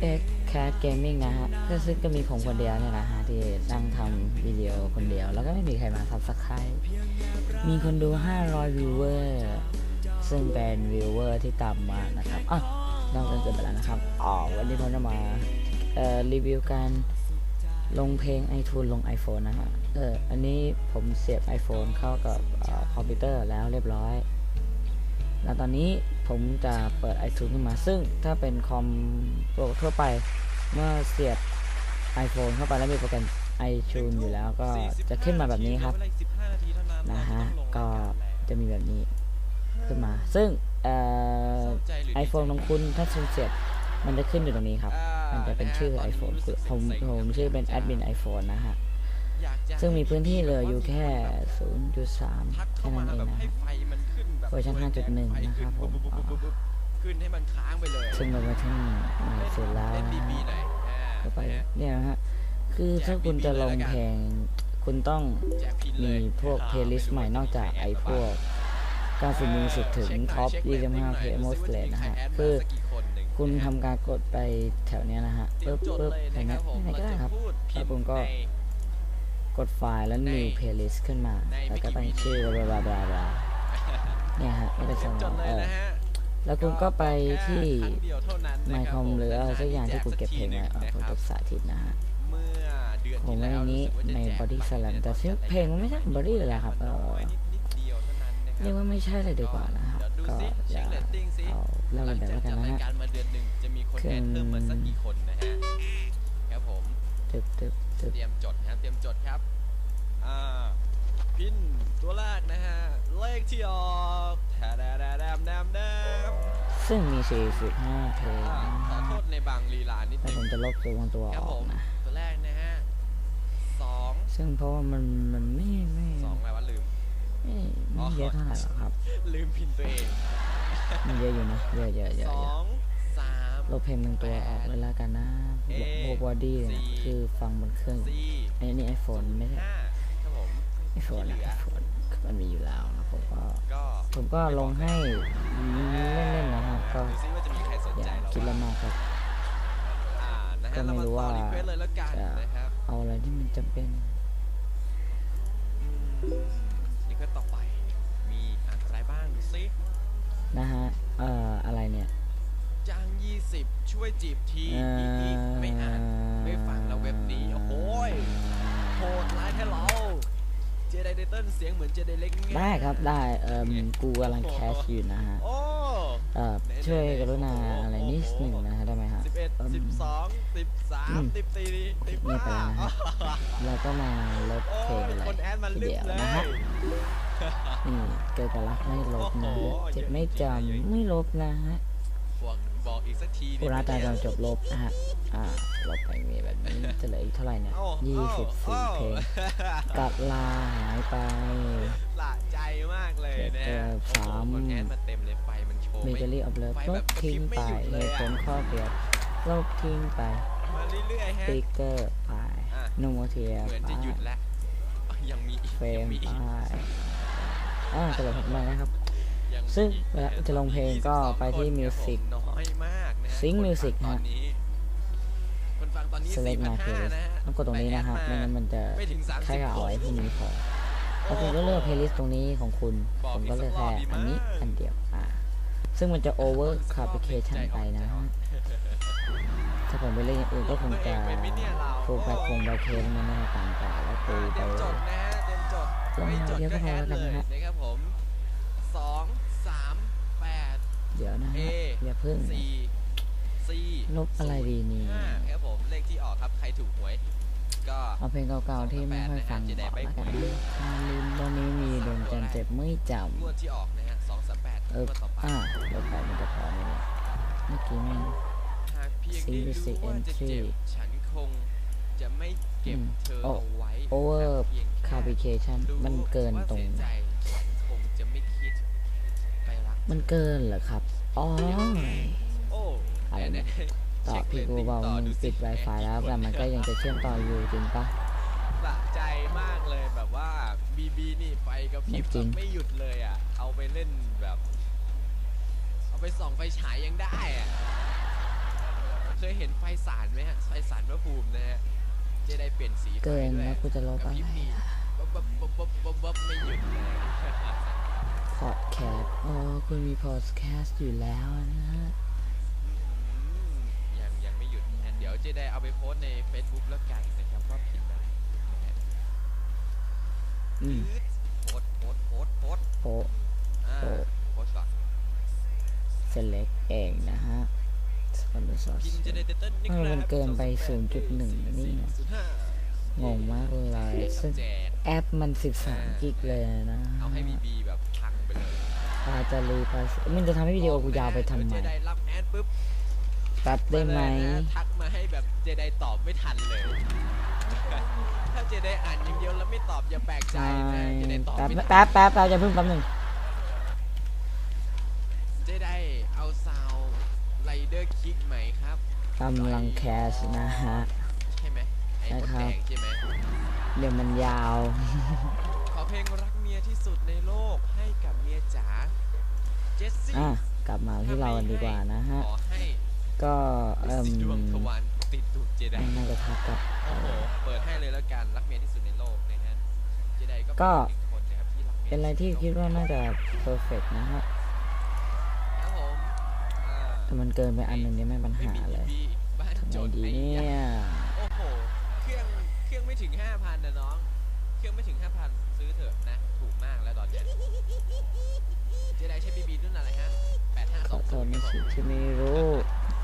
เกมมิ่งนะฮะก็ซึ่งก็มีผมคนเดียวเนี่ยนะฮะที่นั่งทำวิดีโอคนเดียว แล้วก็ไม่มีใครมาซับสไครต์มีคนดู 500 วิวเวอร์ซึ่งเป็นวิวเวอร์ที่ต่ำมากนะครับอะเราจะเกิดไปแล้วนะครับอ๋อวันนี้ผมจะมาเอ่อรีวิวการลงเพลง iTunes ลง iPhone นะฮะเอออันนี้ผมเสียบ iPhone เข้ากับอคอมพิวเตอร์แล้วเรียบร้อย แล้วตอนนี้ ผมจะเปิด iTunes ขึ้นมา ซึ่งถ้าเป็นคอมโปรทั่วไป เมื่อเสียบ iPhone เข้าไปแล้วมีโปรแกรม iTunes อยู่แล้วก็จะขึ้นมาแบบนี้ครับ นะฮะ ก็จะมีแบบนี้ขึ้นมา ซึ่งเอ่อ iPhone ของคุณถ้าคุณเสียบมันจะขึ้นอยู่ตรงนี้ครับ มันจะเป็นชื่อ iPhone ผมผมชื่อเป็นแอดมิน iPhone นะฮะ ซึ่งมีพื้นที่เหลืออยู่แค่ 0.3แค่นั้นเองนะฮะเวอร์ชัน5.1 นะครับผมอ๋อขึ้นให้มันค้างไปเลยซึ่งเป็นเวอร์ชันใหม่สุดแล้วเล่นนะบีบีฮะหน่อยอ่าก็ไปเนี่ยนะฮะคือถ้าคุณจะลงเพลงคุณต้องแจกพินเลมียพวกเพลย์ลิสต์ใหม่นอกจากไอ้พวก90มิวสิกถึงท็อป25เพลย์โมสเลตนะฮะคือคุณทำการกดไปแถวเนี้ยนะฮะเตรียปึ๊มบจดปึ๊บเลยอย่างนะคเงี้รัยบผมไหนก็ได้ครับเราจะพูดผิแล้วคุณก็ใน กดไฟล์แล้ว new playlist ขึ้นมาในแล้วก็ตั้งชื่อบลาบลาบลาบลาเนี่ยฮะก็เป็นเตสรียมมจอดงเลเอยอนะฮะแล้วคุณก็ไปที่ครั้งเดียวเท่านั้นไมนะค์คครัอบมหรืออะไรสักอย่างที่คุณเก็บเพลงไว้นานเอาๆผมจะสาธิตนะฮะเมื่อเดือนผมที่ไว้แล้วในนี้รู้สึกว่าจะในแจก body ไป slam แต่ชื่อเพลงมันไม่ใช่ body เลยนะครับเออน้อยนิดนิดเดียวเท่านั้นนะคบเรียกว่าไม่ใช่เลยดีกว่านะครับเดี๋ยวดูก็ซิอเช็ย่าคเรตติ้งซิเอาเล่าหลัเรียงนแบบจากแล้วกันจัดนะรายฮะการมาเดือนหนึ่งจะมีคนคือแอดเพิ่มมาสักกี่คนนะฮะครับผมตึบตึบตึบเตรียมจดครับเตรียม จดครับ อ่า พินตัวแรกนะฮะ เลขที่ออกแทดแดแดมแดมแดมซึ่งมี 45 เพลงอ่าขอโทษในบางลีลานิดแต่นึงผมจะลบตัวบางตัวครับอผอกม นะ ตัวแรกนะฮะสองซึ่งเพราะว่ามันมันไม่ไม่สองอะไรวะลืม ไม่ไม่เยอะเท่าไหร่หรอกครับลืมพินตัวเอง มันเยอะอยู่นะ เยอะเยอะเยอะสอเยอะงสาม ลบเพลงบางตัวออกเลยแล้วกันนะเอพวกบอดี้เนี่ยสี่คือฟังบนเครื่องสี่อันนี้ไอโฟนไม่ใช่ห้าครับผมไอโฟนนะไอโฟนมันมีอยู่แล้วนะผมก็ก็ผมก็ลงให้เล่นๆนะฮะก็ดูซิว่าจะมีใครสนอใจย่าเราคิดละบ้างมากครับอ่านะก็ฮะไม่เรามารู้ต่อว่ารีเควสเลยแล้วกันจะนะครับเอาอะไรที่มันจำเป็นอืมรีเควสต่อไปมีอะไรบ้างดูซินะฮะเอ่ออะไรเนี่ย จ้าง20ช่วยจีบทีเอ่ออีอีไม่อ่าน ไม่ฟังแล้วเว็บนี้ โอ้โหยโหดร้ายแท้เรา เจไดเดเติ้ลเสียงเหมือนเจไดเล็กง่ายได้ครับได้เอ่อกูกำลังแคสอยู่นะฮะโอ้เอ่อช่วยกรุณาอะไรนิดหนึ่งนะฮะได้ไหมฮะสิบเอ็ดอืม สิบสองสิบสาอืมมสิบสี่สิบเงียบไปห้าแล้วนะฮะ แล้วก็มาลบโอ้เพลงยอะไรคนแอดมันทีลึกเดียวเลย นะฮะนี่เกิดกับรักไม่ลบนะโอ้โห เจ็บไม่จำไม่ลบนะฮะบอก บอกอีกสักทีดิผู้รักตาจำจบลบนะฮะ อ่าลบไปมีแบบนี้จะเหลืออีกเท่าไหร่เนี่ยเอ้ายี่สิบสี่อ้าเพลงกัดลาหายไปละใจมากเลยนะเจอโอ้โหสามคนแอดมาเต็มเลยไฟมันโชว์เมไม่เจอรี่ออฟเลิฟไฟลแบบบทิ้งไปกระพริบไม่หยุดเหเลยอะตุผลข้อเปรียบลบทิ้งไปมาเรื่อยๆสฮะติกเกอร์ไปอะโนโมเทียเหมือนไปจะหยุดแล้วยังมีอีกเฟรยัมงมีไปอีกอ่าจะลงไปนะครับยังมี ซึ่งอีกเวลาจะลงเพลงก็ไปที่22 Music คนน้อยมากนะฮะ Sync คนฟัง Music ตอนฮะนี้คนฟังตอนนี้ select my 4,500 playlist นะฮะต้องกดตรงนี้นะฮะไปไม่แอดงั้นมันจะไม่ถึง30แค่เอาไว้คนที่นี้พอแล้วคุณก็เลือก playlist ตรงนี้ของคุณบอกผมก็เลือกอีกสัแค่กรอบดีอันนี้มากอันเดียวอ่าซึ่งมันจะ over สักรอบ application ใจไปอ่อนะใจอ่อฮะถ้าผมไปเล่นอย่างอื่นก็คงจะตัวเองเป็นไหมเนี่ยเราโฟกัสคงไปเคสมันไม่ได้ต่างกันแล้วกูเตไปรียมจดนะฮะเตรียมจดลงไม่มาจดเดี๋ยวก็ก็พแออดแล้วเลกันยนะฮะ นะครับผมสองสามแปด เดี๋ยวนะฮะ A อย่าเพิ่งสี่สี่ลบอะไรดีนี่ห้าครับผมเลขที่ออกครับใครถูกหวย ก็เอาเพลงเก่าๆที่ไม่ค่อยฟังจะได้ออกใบ้แล้วกันหวยชาลินตอนนี้มีดวงจันทร์เจ็บไม่จงวดที่ออกนะฮะสองสามแปดำเองอวดต่อไปอ่าลบไปมันจะพอไหมเนี่ยเมื่อกี้แม่งหากเพียงได้ Sync รู้ Music ว่าจะเจ็บ Entry ฉันคงจะไม่เก็บอืมเธอโอ้เอาไว้ over หากเพียงแค่ application รู้มันเกินว่าตรง ม่คิดไปรักมันเกินเหรอครับ อ๋อโอ้อะไรเนี่ยเยต่อเช็คพี่กู rating บอกต่มึงดูสิปิด Wi-Fi แล้วแต่มันก็ยังจะเชื่อมต่ออยู่จริงปะสะใจมากเลยแบบว่าบีบีนี่ไฟกระพริบจริงแบบไม่หยุดเลยอะ เอาไปเล่นแบบ เอาไปส่องไฟฉายยังได้อะ เคยเห็นไฟสารไหมฮะ ไฟสารพระภูมินะฮะเจไดเปลี่ยนสีไฟเกินด้วยแล้วกูจะลบกับอะไรพริบนี่บ๊บบ๊บบ๊บบ๊บบ๊บบ๊บไม่หยุดเลยพอดแคสต์ อ๋อ คุณมีพอดแคสต์อยู่แล้วนะฮะอืมยังยังไม่หยุดนะเดี๋ยวเจไดเอาไปโพสต์ใน Facebook แล้วกันนะครับว่าพิมพ์อะไรนะฮะอืมโพสต์โพสต์โพสต์โพสต์โปะ อ่าโพสต์โพสต์ก่อนเซเล็กเองนะฮะสปอนเซอร์พิมพ์เจไดเต้นนี่เอคอรับมันเกินไป208 0.1 นี่ไง405งงมากเลยซึ่งแจกแอปมัน 13 กิกเลยนะเอาให้บีบีแบบพังไปเลย พาจะรีพาสมันจะทำให้วิดีโอกูยาวไปทำไมเจไดรับแอดปุ๊บตัดได้ไหมาเลยนะทักมาให้แบบเจไดตอบไม่ทันเลย ถ้าเจไดอ่านอย่างเดียวแล้วไม่ตอบอย่าแปลกใจนะเจไดตอบแป๊บไม่ทันแป๊บแป๊บแป๊บอย่าเพิ่งแป๊บหนึงเจไดเอาซาวไรเดอร์คิกไหมครับกำลังแคสนะฮะ ใช่ไหมไอ้มดใช่แดครับงใช่ไหมเดี๋ยวมันยาวขอ เพลงรักเมียที่สุดในโลกให้กับเมียจ๋าเจสซี่อะกลับมาที่เรากันดีกว่านะฮะ ขอให้ก็เอิ่มสิดวงทวารติดตูดเจไดน่าจะทักกับ โอ้โหเปิดให้เลยแล้วกันรักเมียที่สุดในโลกนะฮะเจไดก็ก็ เป็นหนึ่งคนนะครับที่รักเมียเป็นอะไรที่คิดว่าน่าจะเพอร์เฟกนะฮะครับผมอ่าแต่มันเกินไปอันหนึ่งนี่ไม่ปัญไม่หามีเลยบีบ้านทำจไงนดีไอ้เนี่ยยะโอ้โหเครื่องเครื่องไม่ถึง5,000นะน้อง เครื่องไม่ถึง 5,000 ซื้อเถอะนะ ถูกมากแล้วตอนเนี้ยเจไดใช้บีบีรุ่นอะไรฮะ ขอโทษ8520ไม่ครับผสิมที่ไม่รู้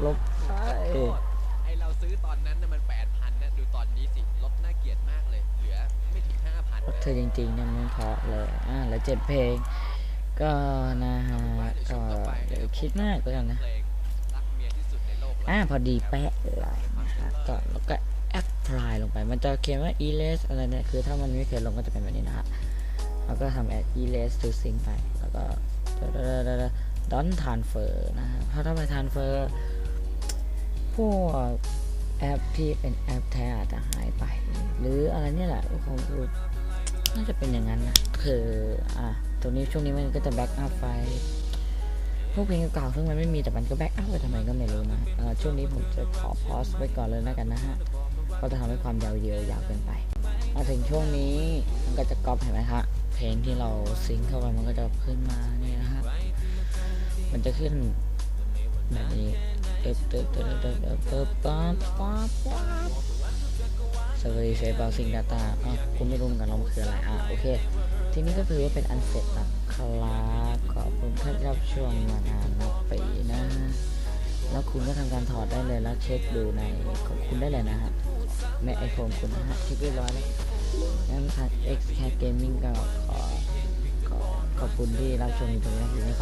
ลบไปขอโทษไอเราซื้อตอนนั้นน่ะมัน 8,000นะดูตอนนี้สิลดน่าเกลียดมากเลย เหลือไม่ถึง 5,000รถนะ เธอจริงๆเนี่ยไม่เพราะเลยอ่าแล้วเจ็ดเพลง ก็นะฮะก็เดี๋ยวคิดมากแล้วกันนะ เพลงรักเมียที่สุดในโลกแล้วอ่าพอดีแปะเลยนะฮะก็แล้วก็แอปพ ลายลงไป มันจะเขียนว่า e l e s อะไรเนี่ยคือถ้ามันไม่เคยลงก็จะเป็นแบบนี้นะฮะแล้วก็ทำ e l e s to sync ไป แล้วก็ don't transfer นะฮะเพราะถ้าไป transfer พวกแอปที่เป็นแอปแท้อาจจะหายไป หรืออะไรเนี่ยแหละของกูน่าจะเป็นอย่างนั้นนะคืออะตรงนี้ช่วงนี้มันก็จะแบ็กอัพไฟพวกเพลงเก่าซึ่งมันไม่มีแต่มันก็แบ็กอัพไปทำไมก็ไม่รู้นะช่วงนี้ผมจะขอพอสไว้ก่อนเลยแล้วกันนะฮะ ก็จะทำให้ความยาววิดีโอยาวเกินไป มาถึงช่วงนี้มันก็จะก๊อปเห็นไหมฮะเพลงที่เราซิงค์เข้าไปมันก็จะขึ้นมาเนี่ยนะฮะมันจะขึ้นแบบนี้เติบเติบเติบเติบเติบเติบป๊าป๊าป๊าสวัสดีเซฟบาซิงดาตาอะกูไม่รู้กันว่าคืออะไรอะโอเค ทีนี้ก็คือว่าเป็นอันเสร็จนะครับขอบคุณที่รับชมมานานนับปีนะ แล้วคุณก็ทำการถอดได้เลยแล้วเช็คดูในของคุณได้เลยนะฮะในไอโฟนคุณนะฮะเช็คเรียบร้อยแล้วงั้นทาง X Cat Gaming ก็ขอขอขอบคุณที่รับชมตรงนี้นะ